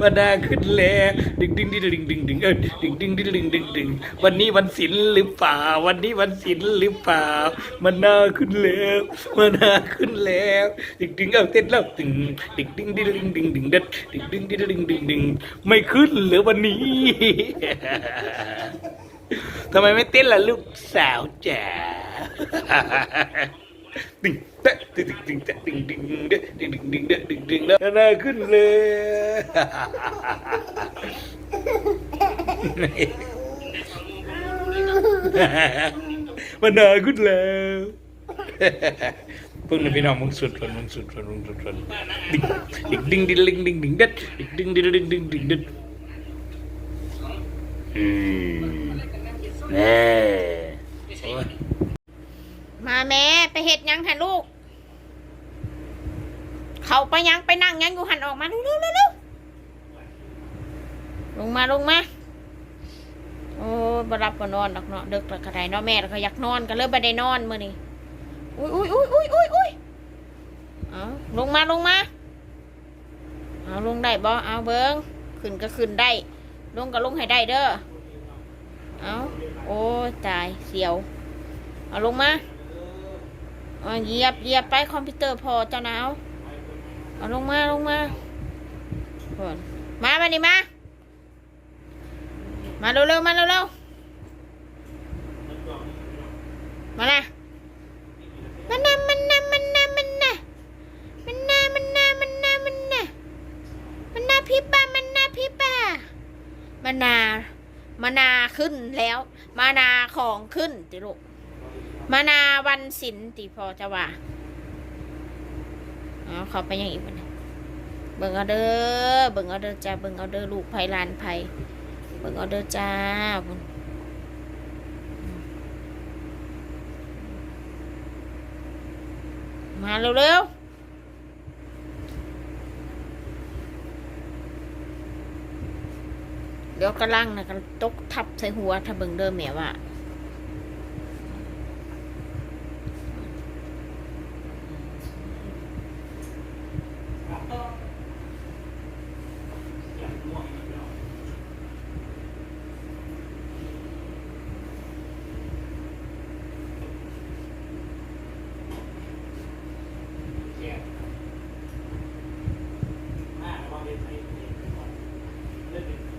วันนาขึ้นแล้วดึงดึงดึงดึงดึงดึงเออดึงดึงดึงดึงดึงดึงวันนี้วันศิลหรือเปล่า วันนี้วันศิลหรือเปล่า มันนาขึ้นแล้วมันนาขึ้นแล้วดึงดึงเอาเต้นแล้วดึงดึงดึงดึงดึงดึงดึงดึงดึงดึงดึงดึงดึงดึงไม่ขึ้นหรือวันนี้ทำไมไม่เต้นล่ะลูกสาวจ๋าดึงเตะดึงดึงดึงดึงดึงดึงดึงดึงดึงดึงดึงดึงแล้วน่าขึ้นเลย มันน่ากุดแล้วเพิ่งพี่น้องมึงสุดคนมึงสุดคนมึงสุดคนดิกดิ้งดิ้งดิ้งดิ้งดิ้งดัดดิกดิ้งดิ้งดิ้งดิ้งดิ้งดัดอืมแน่มาแม่ไปเห็ดยังค่ะลูก เขาไปยังไปนั่งยังอยู่หันออกมาเร็วเร็วเร็ว ลงมาลงมาโอ้บรับก็นอนดอกเนาะเด็กแล้วก็ได้เนาะแม่ก็อยากนอนก็เลยไปได้นอนมื้อนี้อุ้ยอุ้ยอุ้ยอุ้ยอุ้ยอุ้ยเอาลงมาลงมาเอาลงได้บ่เอาเบิ้งขึ้นก็ขึ้นได้ ลงก็ลงให้ได้เด้อเอาโอ้ตายเสียว เอาลงมาเอาเหยียบเหยียบไปคอมพิวเตอร์พอเจ้าหนาวเอาลงมาลงมาก่อนมามานี่มา มาเร็วๆมาเร็วๆมานะมันนะมันนะมันนะมันนะมันนะมันนะมันนะมันนะมันนะพี่ป้ามันนะพี่ป้ามานามานาขึ้นแล้ว มานาของขึ้นติลูกมานาวันศิลป์ติพอจะว่าเอาเขาไปยังอีกวันยเบิ่งเอาเด้อเบิ่งเอาเด้อจ้าเบิ่งเอาเด้อลูกไผ่ลานไผ่ เบิ่งเอาเด้อจ้าคุณมาเร็วๆเดี๋ยวกระลังนะกันตกทับใส่หัวถ้าเบิ่งเด้อแม่ว่า Let me